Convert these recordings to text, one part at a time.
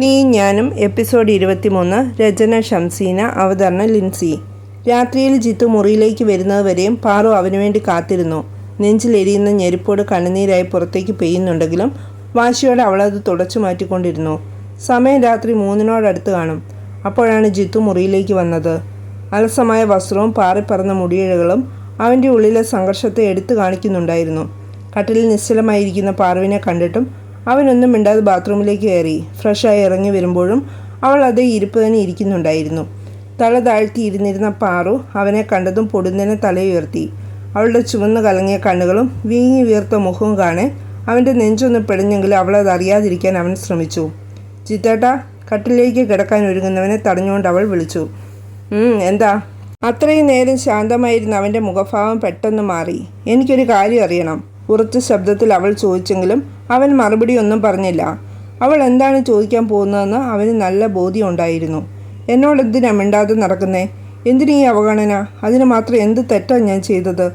നീ ഞാനും എപ്പിസോഡ് ഇരുപത്തിമൂന്ന് രചന ഷംസീന അവതരണ ലിൻസി. രാത്രിയിൽ ജിത്തു മുറിയിലേക്ക് വരുന്നതുവരെയും പാറു അവനുവേണ്ടി കാത്തിരുന്നു. നെഞ്ചിലെരിയുന്ന ഞെരുപ്പോട് കണ്ണുനീരായി പുറത്തേക്ക് പെയ്യുന്നുണ്ടെങ്കിലും വാശിയോടെ അവളത് തുടച്ചു മാറ്റിക്കൊണ്ടിരുന്നു. സമയം രാത്രി മൂന്നിനോടടുത്ത് കാണും. അപ്പോഴാണ് ജിത്തു മുറിയിലേക്ക് വന്നത്. അലസമായ വസ്ത്രവും പാറിപ്പറന്ന മുടിയിഴകളും അവന്റെ ഉള്ളിലെ സംഘർഷത്തെ എടുത്തു കാണിക്കുന്നുണ്ടായിരുന്നു. കട്ടിലിൽ നിശ്ചലമായിരിക്കുന്ന പാറുവിനെ കണ്ടിട്ടും അവനൊന്നും മിണ്ടാതെ ബാത്റൂമിലേക്ക് കയറി. ഫ്രഷായി ഇറങ്ങി വരുമ്പോഴും അവൾ അതേ ഇരിപ്പ് തന്നെ ഇരിക്കുന്നുണ്ടായിരുന്നു. തല താഴ്ത്തി ഇരുന്നിരുന്ന പാറു അവനെ കണ്ടതും പൊടുന്നതിനെ തലയുയർത്തി അവളുടെ ചുവന്ന് കലങ്ങിയ കണ്ണുകളും വീങ്ങി വീർത്ത മുഖവും കാണെ അവന്റെ നെഞ്ചൊന്ന് പിടഞ്ഞെങ്കിലും അവളത് അറിയാതിരിക്കാൻ അവൻ ശ്രമിച്ചു. ചിത്തേട്ട കട്ടിലേക്ക് കിടക്കാൻ ഒരുങ്ങുന്നവനെ തടഞ്ഞുകൊണ്ട് അവൾ വിളിച്ചു. "ഉം, എന്താ? അത്രയും നേരം ശാന്തമായിരുന്ന അവന്റെ മുഖഭാവം പെട്ടെന്ന് മാറി. എനിക്കൊരു കാര്യം അറിയണം. ഉറച്ച ശബ്ദത്തിൽ അവൾ ചോദിച്ചെങ്കിലും അവൻ മറുപടി ഒന്നും പറഞ്ഞില്ല. അവൾ എന്താണ് ചോദിക്കാൻ പോകുന്നതെന്ന് അവന് നല്ല ബോധ്യമുണ്ടായിരുന്നു എന്നോട് എന്തിനാ മിണ്ടാതെ നടക്കുന്നേ? എന്തിനീ അവഗണന? അതിന് മാത്രം എന്ത് തെറ്റാണ് ഞാൻ ചെയ്തത്?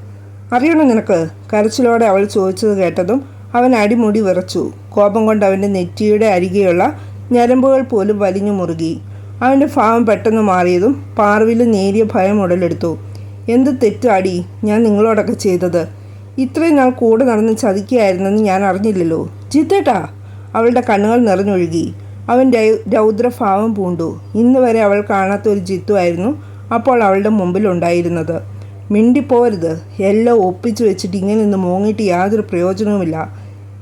അറിയണം നിനക്ക്? കരച്ചിലോടെ അവൾ ചോദിച്ചത് കേട്ടതും അവൻ അടിമുടി വിറച്ചു. കോപം കൊണ്ട് അവന്റെ നെറ്റിയുടെ അരികെയുള്ള ഞരമ്പുകൾ പോലും വലിഞ്ഞു മുറുകി. അവന്റെ ഭാവം പെട്ടെന്ന് മാറിയതും പാർവിൽ നേരിയ ഭയം ഉടലെടുത്തു. എന്ത് തെറ്റാടി? ഞാൻ നിങ്ങളോടൊക്കെ ചെയ്തത്. ഇത്രയും നാൾ കൂടെ നടന്ന് ചതിക്കുകയായിരുന്നെന്ന് ഞാൻ അറിഞ്ഞില്ലല്ലോ. ജിത്തേട്ടാ അവളുടെ കണ്ണുകൾ നിറഞ്ഞൊഴുകി. അവൻ രൗദ്രഭാവം പൂണ്ടു. ഇന്ന് വരെ അവൾ കാണാത്ത ഒരു ജിത്തു ആയിരുന്നു അപ്പോൾ അവളുടെ മുമ്പിലുണ്ടായിരുന്നത് മിണ്ടിപ്പോരുത്. എല്ലാം ഒപ്പിച്ചു വെച്ചിട്ട് ഇങ്ങനെ നിന്ന് മോങ്ങിയിട്ട് യാതൊരു പ്രയോജനവുമില്ല.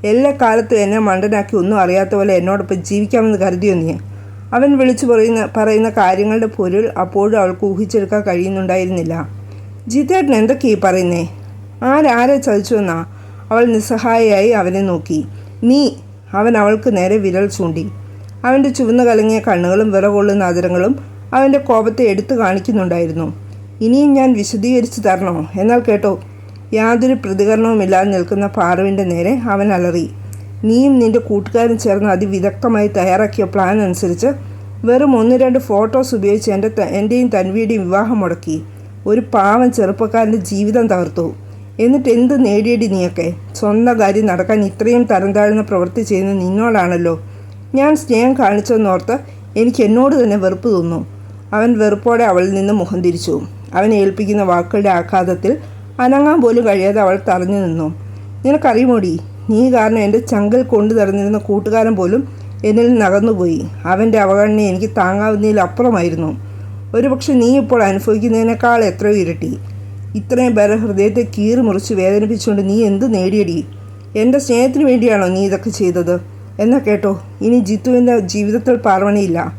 എല്ലാ കാലത്തും എന്നെ മണ്ടനാക്കി ഒന്നും അറിയാത്ത പോലെ എന്നോടൊപ്പം ജീവിക്കാമെന്ന് കരുതിയോ നീ? അവൻ വിളിച്ചു പറയുന്ന പറയുന്ന കാര്യങ്ങളുടെ പൊരുൾ അപ്പോഴും അവൾക്ക് ഊഹിച്ചെടുക്കാൻ കഴിയുന്നുണ്ടായിരുന്നില്ല. ജിതേട്ടൻ എന്തൊക്കെയാണ് ഈ പറയുന്നേ? ആരാരെ ചതിച്ചുവെന്നാ അവൾ നിസ്സഹായയായി അവനെ നോക്കി. നീ അവൻ അവൾക്ക് നേരെ വിരൽ ചൂണ്ടി. അവന്റെ ചുവന്നു കലങ്ങിയ കണ്ണുകളും വിറകൊള്ളുന്ന അതിരങ്ങളും അവന്റെ കോപത്തെ എടുത്തു കാണിക്കുന്നുണ്ടായിരുന്നു. ഇനിയും ഞാൻ വിശദീകരിച്ചു തരണോ എന്നാൽ കേട്ടോ യാതൊരു പ്രതികരണവുമില്ലാതെ നിൽക്കുന്ന പാറുവിന്റെ നേരെ അവൻ അലറി. നീയും നിന്റെ കൂട്ടുകാരും ചേർന്ന് അതിവിദഗ്ധമായി തയ്യാറാക്കിയ പ്ലാൻ അനുസരിച്ച് വെറും ഒന്ന് രണ്ട് ഫോട്ടോസ് ഉപയോഗിച്ച് എന്റെ എന്റെയും തൻവിയുടെയും വിവാഹം മുടക്കി. ഒരു പാവം ചെറുപ്പക്കാരന്റെ ജീവിതം തകർത്തു. എന്നിട്ട് എന്ത് നേടിയടി നീയൊക്കെ? സ്വന്തം കാര്യം നടക്കാൻ ഇത്രയും തരം താഴ്ന്ന പ്രവൃത്തി ചെയ്യുന്ന നിന്നോടാണല്ലോ. ഞാൻ സ്നേഹം കാണിച്ചെന്നോർത്ത് എനിക്ക് എന്നോട് തന്നെ വെറുപ്പ് തോന്നുന്നു. അവൻ വെറുപ്പോടെ അവളിൽ നിന്ന് മുഖം തിരിച്ചു. അവൻ ഏൽപ്പിക്കുന്ന വാക്കുകളുടെ ആഘാതത്തിൽ അനങ്ങാൻ പോലും കഴിയാതെ അവൾ തറഞ്ഞു നിന്നു. നിനക്കറിയുമോടി? നീ കാരണം എന്റെ ചങ്കൽ കൊണ്ടു നടന്നിരുന്ന കൂട്ടുകാരൻ പോലും എന്നിൽ നകന്നുപോയി അവന്റെ അവഗണന എനിക്ക് താങ്ങാവുന്നതിലപ്പുറമായിരുന്നു ഒരുപക്ഷെ നീ ഇപ്പോൾ അനുഭവിക്കുന്നതിനേക്കാൾ എത്രയോ ഇരട്ടി. ഇത്രയും പേരെ ഹൃദയത്തെ കീറി മുറിച്ച് വേദനിപ്പിച്ചുകൊണ്ട് നീ എന്ത് നേടിയടി? എന്റെ സ്നേഹത്തിന് വേണ്ടിയാണോ നീ ഇതൊക്കെ ചെയ്തത്? എന്നാ കേട്ടോ ഇനി ജിത്തുവിന്റെ ജീവിതത്തിൽ പാർവണിയില്ല.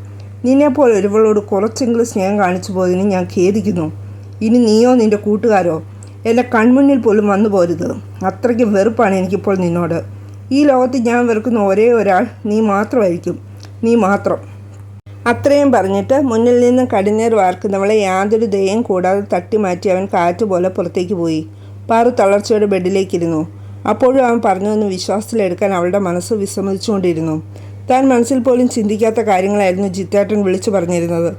നിന്നെപ്പോലെ ഒരുവളോട് കുറച്ചെങ്കിലും സ്നേഹം കാണിച്ചു പോയതിന് ഞാൻ ഖേദിക്കുന്നു. ഇനി നീയോ നിന്റെ കൂട്ടുകാരോ? എന്റെ കൺമുന്നിൽ പോലും വന്നു പോരുത്. അത്രയ്ക്ക് വെറുപ്പാണ് എനിക്കിപ്പോൾ നിന്നോട്. ഈ ലോകത്ത് ഞാൻ വെറുക്കുന്ന ഒരേ ഒരാൾ നീ മാത്രമായിരിക്കും. നീ മാത്രം. അത്രയും പറഞ്ഞിട്ട് മുന്നിൽ നിന്നും കടിഞ്ഞേർ വാർക്കുന്നവളെ യാതൊരു ദയം കൂടാതെ തട്ടി മാറ്റി അവൻ കാറ്റുപോലെ പുറത്തേക്ക് പോയി. പാറു തളർച്ചയുടെ ബെഡിലേക്കിരുന്നു. അപ്പോഴും അവൻ പറഞ്ഞൊന്ന് വിശ്വാസത്തിലെടുക്കാൻ അവളുടെ മനസ്സ് വിസമ്മതിച്ചുകൊണ്ടിരുന്നു. താൻ മനസ്സിൽ പോലും ചിന്തിക്കാത്ത കാര്യങ്ങളായിരുന്നു ജിത്തേട്ടൻ വിളിച്ചു പറഞ്ഞിരുന്നത്.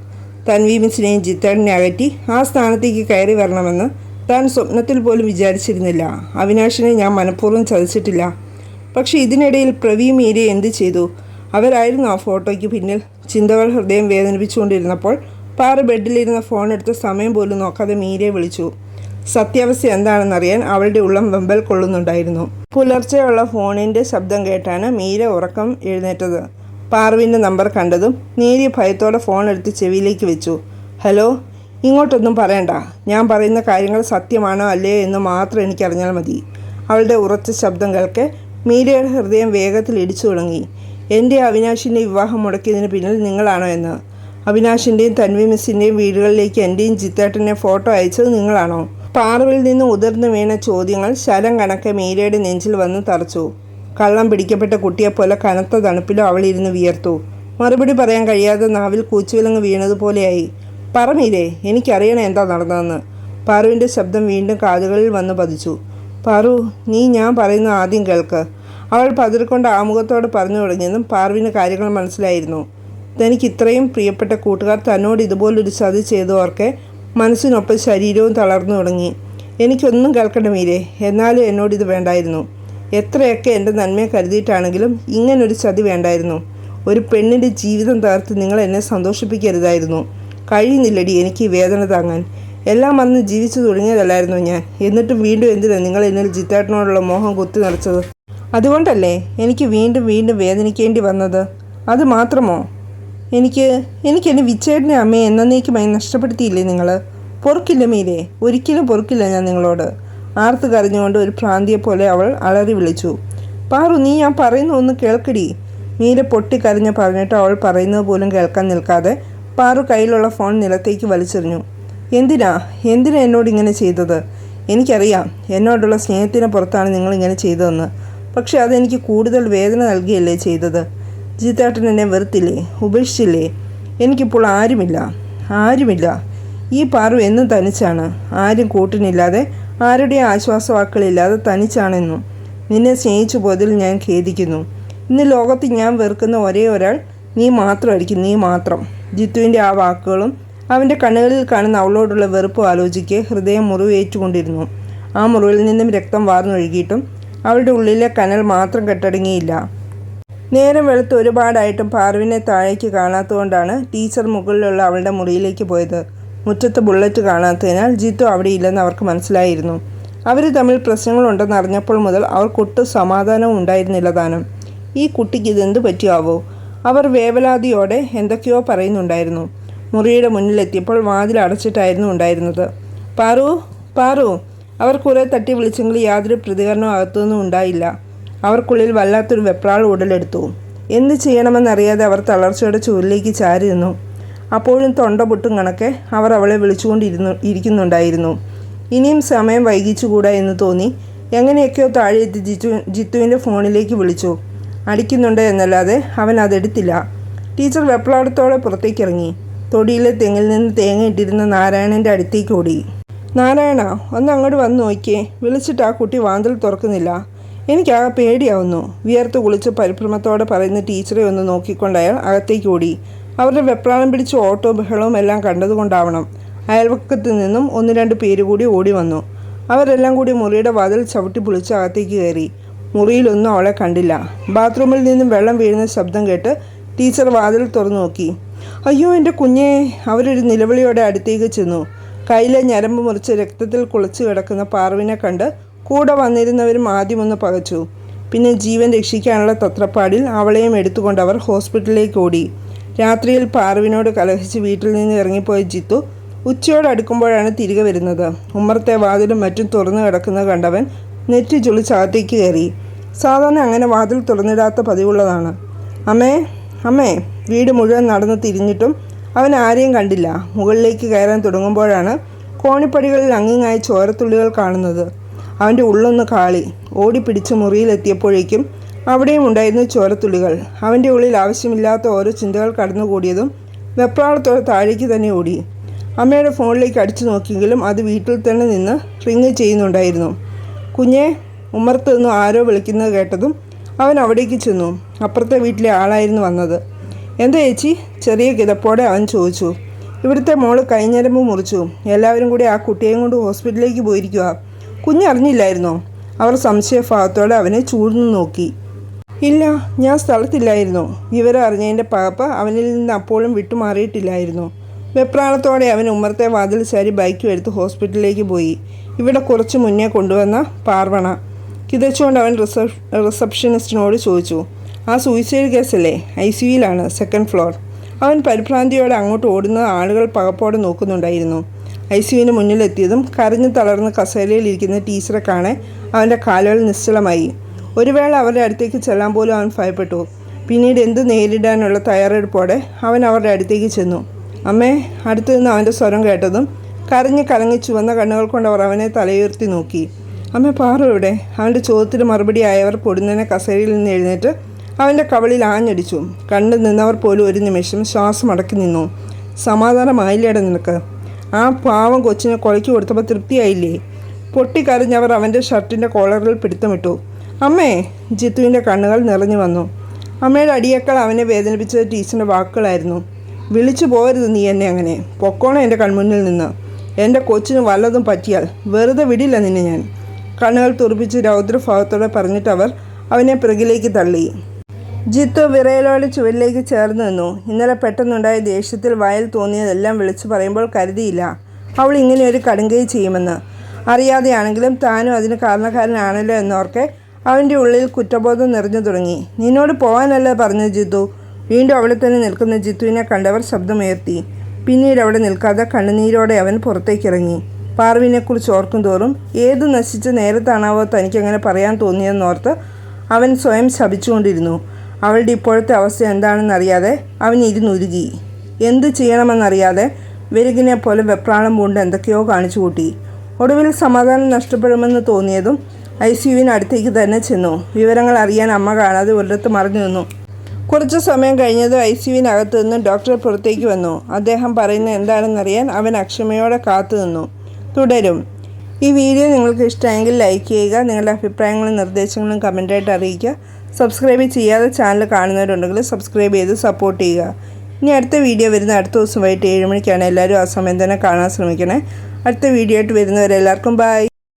തൻവി മിസിനെയും ജിത്തേട്ടനെ അകറ്റി ആ സ്ഥാനത്തേക്ക് കയറി വരണമെന്ന് താൻ സ്വപ്നത്തിൽ പോലും വിചാരിച്ചിരുന്നില്ല. അവിനാശിനെ ഞാൻ മനഃപൂർവം ചതിച്ചിട്ടില്ല. പക്ഷേ ഇതിനിടയിൽ പ്രവീ മീരെ എന്ത് ചെയ്തു? അവരായിരുന്നു ആ ഫോട്ടോയ്ക്ക് പിന്നിൽ ചിന്തകൾ ഹൃദയം വേദനിപ്പിച്ചുകൊണ്ടിരുന്നപ്പോൾ പാറ ബെഡിലിരുന്ന ഫോൺ എടുത്ത് സമയം പോലും നോക്കാതെ മീരയെ വിളിച്ചു. സത്യാവസ്ഥ എന്താണെന്നറിയാൻ അവളുടെ ഉള്ളം വെമ്പൽ കൊള്ളുന്നുണ്ടായിരുന്നു. പുലർച്ചെയുള്ള ഫോണിന്റെ ശബ്ദം കേട്ടാണ് മീര ഉറക്കം എഴുന്നേറ്റത്. പാർവിന്റെ നമ്പർ കണ്ടതും നേരിയ ഭയത്തോടെ ഫോൺ എടുത്ത് ചെവിയിലേക്ക് വെച്ചു. ഹലോ ഇങ്ങോട്ടൊന്നും പറയണ്ട. ഞാൻ പറയുന്ന കാര്യങ്ങൾ സത്യമാണോ അല്ലയോ എന്ന് മാത്രം എനിക്കറിഞ്ഞാൽ മതി. അവളുടെ ഉറച്ച ശബ്ദം കേൾക്കെ മീരയുടെ ഹൃദയം വേഗത്തിൽ ഇടിച്ചു തുടങ്ങി. എന്റെ അവിനാശിന്റെ വിവാഹം മുടക്കിയതിന് പിന്നിൽ നിങ്ങളാണോ എന്ന്. അവിനാശിന്റെയും തൻവി മിസ്സിന്റെയും വീടുകളിലേക്ക് എന്റെയും ചിത്തേട്ടന്റെ ഫോട്ടോ അയച്ചത് നിങ്ങളാണോ? പാറവിൽ നിന്ന് ഉതിർന്നു വീണ ചോദ്യങ്ങൾ ശരം കണക്കെ മീരയുടെ നെഞ്ചിൽ വന്ന് തറച്ചു. കള്ളം പിടിക്കപ്പെട്ട കുട്ടിയെപ്പോലെ കനത്ത തണുപ്പിലും അവളിരുന്ന് വിയർത്തു. മറുപടി പറയാൻ കഴിയാതെ നാവിൽ കൂച്ചുവിലങ്ങ് വീണതുപോലെയായി. പറ മീരേ എനിക്കറിയണം എന്താ നടന്നതെന്ന്. പാറുവിന്റെ ശബ്ദം വീണ്ടും കാതുകളിൽ വന്ന് പതിച്ചു. പാറു നീ ഞാൻ പറയുന്ന ആദ്യം കേൾക്ക്. അവൾ പതിർക്കൊണ്ട് ആമുഖത്തോട് പറഞ്ഞു തുടങ്ങിയതും പാർവിന് കാര്യങ്ങൾ മനസ്സിലായിരുന്നു. തനിക്ക് ഇത്രയും പ്രിയപ്പെട്ട കൂട്ടുകാർ തന്നോട് ഇതുപോലൊരു ചതി ചെയ്തവർക്കെ മനസ്സിനൊപ്പം ശരീരവും തളർന്നു തുടങ്ങി. എനിക്കൊന്നും കേൾക്കണ്ട മീരെ എന്നാലും എന്നോട് ഇത് വേണ്ടായിരുന്നു. എത്രയൊക്കെ എന്റെ നന്മയെ കരുതിയിട്ടാണെങ്കിലും ഇങ്ങനൊരു ചതി വേണ്ടായിരുന്നു. ഒരു പെണ്ണിന്റെ ജീവിതം തകർത്ത് നിങ്ങൾ എന്നെ സന്തോഷിപ്പിക്കരുതായിരുന്നു. കഴിയുന്നില്ലടി എനിക്ക് വേദന താങ്ങാൻ. എല്ലാം അന്ന് ജീവിച്ചു തുടങ്ങിയതല്ലായിരുന്നു ഞാൻ? എന്നിട്ടും വീണ്ടും എന്തിനാണ് നിങ്ങൾ എന്നിൽ ജിത്തേട്ടനോടുള്ള മോഹം കുത്തി നിറച്ചത്? അതുകൊണ്ടല്ലേ എനിക്ക് വീണ്ടും വീണ്ടും വേദനിക്കേണ്ടി വന്നത്? അത് മാത്രമോ? എനിക്ക് എനിക്ക് എന്റെ വിച്ചേട്ടനെ അമ്മയെ എന്നേക്കുമായി നഷ്ടപ്പെടുത്തിയില്ലേ നിങ്ങൾ പൊറുക്കില്ല മീരെ ഒരിക്കലും പൊറുക്കില്ല ഞാൻ നിങ്ങളോട്. ആർത്ത് കരഞ്ഞുകൊണ്ട് ഒരു ഭ്രാന്തിയെ പോലെ അവൾ അലറി വിളിച്ചു. പാറു നീ ഞാൻ പറയുന്ന ഒന്ന് കേൾക്കടി. മീര പൊട്ടിക്കരഞ്ഞ് പറഞ്ഞിട്ട് അവൾ പറയുന്നത് പോലും കേൾക്കാൻ നിൽക്കാതെ പാറു കയ്യിലുള്ള ഫോൺ നിലത്തേക്ക് വലിച്ചെറിഞ്ഞു. എന്തിനാ? എന്തിനാ എന്നോട് ഇങ്ങനെ ചെയ്തത്? എനിക്കറിയാം എന്നോടുള്ള സ്നേഹത്തിന് പുറത്താണ് നിങ്ങൾ ഇങ്ങനെ ചെയ്തതെന്ന്. പക്ഷെ അതെനിക്ക് കൂടുതൽ വേദന നൽകിയല്ലേ ചെയ്തത്. ജിത്തേട്ടൻ എന്നെ വെറുത്തില്ലേ? ഉപേക്ഷിച്ചില്ലേ? എനിക്കിപ്പോൾ ആരുമില്ല. ആരുമില്ല. ഈ പാറു എന്നും തനിച്ചാണ്. ആരും കൂട്ടിനില്ലാതെ ആരുടെയും ആശ്വാസവാക്കുകളില്ലാതെ തനിച്ചാണെന്നും നിന്നെ സ്നേഹിച്ചു പോയതിൽ ഞാൻ ഖേദിക്കുന്നു. ഇന്ന് ലോകത്ത് ഞാൻ വെറുക്കുന്ന ഒരേ ഒരാൾ നീ മാത്രമായിരിക്കും നീ മാത്രം. ജിത്തുവിന്റെ ആ വാക്കുകളും അവന്റെ കണ്ണുകളിൽ കാണുന്ന അവളോടുള്ള വെറുപ്പ് ആലോചിക്കെ ഹൃദയം മുറിവേറ്റുകൊണ്ടിരുന്നു. ആ മുറിവിൽ നിന്നും രക്തം വാർന്നൊഴുകിയിട്ടും അവളുടെ ഉള്ളിലെ കനൽ മാത്രം കെട്ടടങ്ങിയില്ല. നേരം വെളുത്ത് ഒരുപാടായിട്ടും പാർവിനെ താഴേക്ക് കാണാത്തതുകൊണ്ടാണ് ടീച്ചർ മുകളിലുള്ള അവളുടെ മുറിയിലേക്ക് പോയത്. മുറ്റത്ത് ബുള്ളറ്റ് കാണാത്തതിനാൽ ജിത്തു അവിടെ ഇല്ലെന്ന് അവർക്ക് മനസ്സിലായിരുന്നു. അവർ തമ്മിൽ പ്രശ്നങ്ങളുണ്ടെന്ന് അറിഞ്ഞപ്പോൾ മുതൽ അവർക്കൊട്ടും സമാധാനവും ഉണ്ടായിരുന്നില്ല താനും. ഈ കുട്ടിക്ക് ഇതെന്ത് പറ്റിയാവോ? അവർ വേവലാതിയോടെ എന്തൊക്കെയോ പറയുന്നുണ്ടായിരുന്നു. മുറിയുടെ മുന്നിലെത്തിയപ്പോൾ വാതിൽ അടച്ചിട്ടായിരുന്നു ഉണ്ടായിരുന്നത്. പാറു പാറു അവർ കുറെ തട്ടി വിളിച്ചെങ്കിൽ യാതൊരു പ്രതികരണവും അകത്തുനിന്നും ഉണ്ടായില്ല. അവർക്കുള്ളിൽ വല്ലാത്തൊരു വെപ്രാൾ ഉടലെടുത്തു. എന്ത് ചെയ്യണമെന്നറിയാതെ അവർ തളർച്ചയുടെ ചുവരിലേക്ക് ചാരി അപ്പോഴും തൊണ്ട പൊട്ടും കണക്കെ അവർ അവളെ വിളിച്ചുകൊണ്ടിരുന്നു ഇരിക്കുന്നുണ്ടായിരുന്നു. ഇനിയും സമയം വൈകിച്ചുകൂടാ എന്ന് തോന്നി. എങ്ങനെയൊക്കെയോ താഴെ എത്തി ജിത്തു ജിത്തുവിന്റെ ഫോണിലേക്ക് വിളിച്ചു. അടിക്കുന്നുണ്ട് എന്നല്ലാതെ അവൻ അതെടുത്തില്ല. ടീച്ചർ വെപ്രാളത്തോടെ പുറത്തേക്കിറങ്ങി. തൊടിയിലെ തെങ്ങിൽ നിന്ന് തേങ്ങ ഇട്ടിരുന്ന നാരായണന്റെ അടുത്തേക്ക് ഓടി. നാരായണ ഒന്ന് അങ്ങോട്ട് വന്ന് നോക്കിയേ. വിളിച്ചിട്ട് ആ കുട്ടി വാതിൽ തുറക്കുന്നില്ല. എനിക്കാകെ പേടിയാവുന്നു. വിയർത്ത് കുളിച്ച് പരിഭ്രമത്തോടെ പറയുന്ന ടീച്ചറെ ഒന്ന് നോക്കിക്കൊണ്ട് അയാൾ അകത്തേക്ക് ഓടി. അവരുടെ വെപ്രാളം പിടിച്ച ഓട്ടോ ബഹളവും എല്ലാം കണ്ടതുകൊണ്ടാവണം. അയൽവക്കത്തിൽ നിന്നും ഒന്ന് രണ്ട് പേര് കൂടി ഓടി വന്നു. അവരെല്ലാം കൂടി മുറിയുടെ വാതിൽ ചവിട്ടി പൊളിച്ച് അകത്തേക്ക് കയറി. മുറിയിലൊന്നും അവളെ കണ്ടില്ല. ബാത്റൂമിൽ നിന്നും വെള്ളം വീഴുന്ന ശബ്ദം കേട്ട് ടീച്ചർ വാതിൽ തുറന്നു നോക്കി. അയ്യോ എന്റെ കുഞ്ഞെ. അവരൊരു നിലവിളിയോടെ അടുത്തേക്ക് ചെന്നു. കയ്യിലെ ഞരമ്പ് മുറിച്ച് രക്തത്തിൽ കുളിച്ചു കിടക്കുന്ന പാർവിനെ കണ്ട് കൂടെ വന്നിരുന്നവരും ആദ്യമൊന്ന് പകച്ചു. പിന്നെ ജീവൻ രക്ഷിക്കാനുള്ള തത്രപ്പാടിൽ അവളെയും എടുത്തുകൊണ്ട് അവർ ഹോസ്പിറ്റലിലേക്ക് ഓടി. രാത്രിയിൽ പാർവിനോട് കലഹിച്ച് വീട്ടിൽ നിന്ന് ഇറങ്ങിപ്പോയ ജിത്തു ഉച്ചയോട് അടുക്കുമ്പോഴാണ് തിരികെ വരുന്നത്. ഉമ്മറത്തെ വാതിലും മറ്റും തുറന്നു കിടക്കുന്നത് കണ്ടവൻ നെറ്റി ചുളിച്ചകത്തേക്ക് കയറി. സാധാരണ അങ്ങനെ വാതിൽ തുറന്നിടാത്ത പതിവുള്ളതാണ്. അമ്മേ അമ്മേ വീട് മുഴുവൻ നടന്ന് തിരിഞ്ഞിട്ടും അവൻ ആരെയും കണ്ടില്ല. മുകളിലേക്ക് കയറാൻ തുടങ്ങുമ്പോഴാണ് കോണിപ്പടികളിൽ അങ്ങിങ്ങായി ചോരത്തുള്ളികൾ കാണുന്നത്. അവന്റെ ഉള്ളൊന്ന് കാളി. ഓടിപ്പിടിച്ച് മുറിയിലെത്തിയപ്പോഴേക്കും അവിടെയും ഉണ്ടായിരുന്നു ചോരത്തുള്ളികൾ. അവന്റെ ഉള്ളിൽ ആവശ്യമില്ലാത്ത ഓരോ ചിന്തകൾ കടന്നുകൂടിയതും വെപ്രാളത്തോടെ താഴേക്ക് തന്നെ ഓടി. അമ്മയുടെ ഫോണിലേക്ക് അടിച്ചു നോക്കിയെങ്കിലും അത് വീട്ടിൽ തന്നെ നിന്ന് റിങ് ചെയ്യുന്നുണ്ടായിരുന്നു. കുഞ്ഞെ ഉമ്മർത്ത് നിന്ന് ആരോ വിളിക്കുന്നത് കേട്ടതും അവൻ അവിടേക്ക് ചെന്നു. അപ്പുറത്തെ വീട്ടിലെ ആളായിരുന്നു വന്നത്. എന്താ ചേച്ചി? ചെറിയ കിതപ്പോടെ അവൻ ചോദിച്ചു. ഇവിടുത്തെ മോൾ കൈഞ്ഞരമ്പ് മുറിച്ചു. എല്ലാവരും കൂടി ആ കുട്ടിയെയും കൊണ്ട് ഹോസ്പിറ്റലിലേക്ക് പോയിരിക്കുക കുഞ്ഞറിഞ്ഞില്ലായിരുന്നോ? അവർ സംശയഭാവത്തോടെ അവനെ ചൂഴ്ന്നു നോക്കി. ഇല്ല ഞാൻ സ്ഥലത്തില്ലായിരുന്നു. വിവരം അറിഞ്ഞതിന്റെ പാപ്പ അവനിൽ നിന്ന് അപ്പോഴും വിട്ടുമാറിയിട്ടില്ലായിരുന്നു. വെപ്രാളത്തോടെ അവൻ ഉമ്മറത്തെ വാതിൽ ചാരി ബൈക്കും എടുത്ത് ഹോസ്പിറ്റലിലേക്ക് പോയി. ഇവിടെ കുറച്ച് മുന്നേ കൊണ്ടുവന്ന പാർവണ. കിതച്ചുകൊണ്ട് അവൻ റിസപ് റിസപ്ഷനിസ്റ്റിനോട് ചോദിച്ചു. ആ സൂയിസൈഡ് കേസല്ലേ? ഐ സിയുയിലാണ് സെക്കൻഡ് ഫ്ലോർ അവൻ പരിഭ്രാന്തിയോടെ അങ്ങോട്ട് ഓടുന്ന ആളുകൾ പകപ്പോടെ നോക്കുന്നുണ്ടായിരുന്നു. ഐ സിയുവിന് മുന്നിലെത്തിയതും കരഞ്ഞു തളർന്ന് കസേരയിലിരിക്കുന്ന ടീച്ചറെ കാണാൻ അവന്റെ കാലുകൾ നിശ്ചലമായി. ഒരു വേള അവരുടെ അടുത്തേക്ക് ചെല്ലാൻ പോലും അവൻ ഭയപ്പെട്ടു. പിന്നീട് എന്ത് നേരിടാനുള്ള തയ്യാറെടുപ്പോടെ അവൻ അവരുടെ അടുത്തേക്ക് ചെന്നു. അമ്മേ അടുത്തു നിന്ന് അവന്റെ സ്വരം കേട്ടതും കരഞ്ഞ് കലങ്ങി ചുവന്ന കണ്ണുകൾ കൊണ്ട് അവർ അവനെ തലയുയർത്തി നോക്കി. അമ്മ പാറു എവിടെ? അവന്റെ ചോദ്യത്തിന് മറുപടിയായവർ പൊടുന്നതിനെ കസേരയിൽ നിന്ന് എഴുന്നേറ്റ് അവന്റെ കവളിൽ ആഞ്ഞടിച്ചു. കണ്ടു നിന്നവർ പോലും ഒരു നിമിഷം ശ്വാസം അടക്കി നിന്നു. സമാധാനമായില്ലേടെ നിനക്ക്? ആ പാവം കൊച്ചിനെ കൊലയ്ക്ക് കൊടുത്തപ്പോൾ തൃപ്തിയായില്ലേ? പൊട്ടിക്കരഞ്ഞവർ അവന്റെ ഷർട്ടിന്റെ കോളറിൽ പിടുത്തമിട്ടു. അമ്മേ ജിത്തുവിന്റെ കണ്ണുകൾ നിറഞ്ഞു വന്നു. അമ്മയുടെ അടിയേക്കാൾ അവനെ വേദനിപ്പിച്ചത് ടീച്ചറിന്റെ വാക്കുകളായിരുന്നു. വിളിച്ചു പോകരുത് നീ എന്നെ അങ്ങനെ. പൊക്കോണം എന്റെ കൺമുന്നിൽ നിന്ന്. എന്റെ കൊച്ചിന് വല്ലതും പറ്റിയാൽ വെറുതെ വിടില്ല നിന്നെ ഞാൻ. കണ്ണുകൾ തുറപ്പിച്ച് രൗദ്രഭാവത്തോടെ പറഞ്ഞിട്ട് അവർ അവനെ പിറകിലേക്ക് തള്ളി. ജിത്തു വിറയലോടെ ചുവരിലേക്ക് ചേർന്ന് നിന്നു. ഇന്നലെ പെട്ടെന്നുണ്ടായ ദേഷ്യത്തിൽ വയൽ തോന്നിയതെല്ലാം വിളിച്ചു പറയുമ്പോൾ കരുതിയില്ല. അവൾ ഇങ്ങനെ ഒരു കടുങ്കൈ ചെയ്യുമെന്ന്. അറിയാതെയാണെങ്കിലും താനും അതിന് കാരണക്കാരനാണല്ലോ എന്നോർക്കെ അവന്റെ ഉള്ളിൽ കുറ്റബോധം നിറഞ്ഞു തുടങ്ങി. നിന്നോട് പോകാനല്ല പറഞ്ഞു ജിത്തു? വീണ്ടും അവിടെ തന്നെ നിൽക്കുന്ന ജിത്തുവിനെ കണ്ടവർ ശബ്ദമുയർത്തി. പിന്നീട് അവിടെ നിൽക്കാതെ കണ്ണുനീരോടെ അവൻ പുറത്തേക്കിറങ്ങി. പാർവിനെക്കുറിച്ച് ഓർക്കും തോറും ഏത് നശിച്ച നേരത്താണാവോ തനിക്കങ്ങനെ പറയാൻ തോന്നിയെന്നോർത്ത് അവൻ സ്വയം ശപിച്ചുകൊണ്ടിരുന്നു. അവളുടെ ഇപ്പോഴത്തെ അവസ്ഥ എന്താണെന്നറിയാതെ അവൻ ഇരുന്നുരുകി. എന്ത് ചെയ്യണമെന്നറിയാതെ വെരുകിനെ പോലെ വെപ്രാളം പൂണ്ട് എന്തൊക്കെയോ കാണിച്ചു കൂട്ടി. ഒടുവിൽ സമാധാനം നഷ്ടപ്പെടുമെന്ന് തോന്നിയതും ഐ അടുത്തേക്ക് തന്നെ ചെന്നു. വിവരങ്ങൾ അറിയാൻ അമ്മ കാണാതെ ഒരിടത്ത് മറിഞ്ഞു നിന്നു. കുറച്ച് സമയം കഴിഞ്ഞതും ഐ സിയുവിനകത്ത് നിന്ന് ഡോക്ടർ പുറത്തേക്ക് വന്നു. അദ്ദേഹം പറയുന്നത് എന്താണെന്നറിയാൻ അവൻ അക്ഷമയോടെ കാത്തു നിന്നു. തുടരും. ഈ വീഡിയോ നിങ്ങൾക്ക് ഇഷ്ടമെങ്കിൽ ലൈക്ക് ചെയ്യുക നിങ്ങളുടെ അഭിപ്രായങ്ങളും നിർദ്ദേശങ്ങളും കമന്റായിട്ട് അറിയിക്കുക. സബ്സ്ക്രൈബ് ചെയ്യാതെ ചാനൽ കാണുന്നവരുണ്ടെങ്കിൽ സബ്സ്ക്രൈബ് ചെയ്ത് സപ്പോർട്ട് ചെയ്യുക. ഇനി അടുത്ത വീഡിയോ വരുന്ന അടുത്ത ദിവസം വൈകിട്ട് ഏഴ് മണിക്കാണ്. എല്ലാവരും ആ സമയം തന്നെ കാണാൻ ശ്രമിക്കണേ. അടുത്ത വീഡിയോ ആയിട്ട് വരുന്നവരെല്ലാവർക്കും ബൈ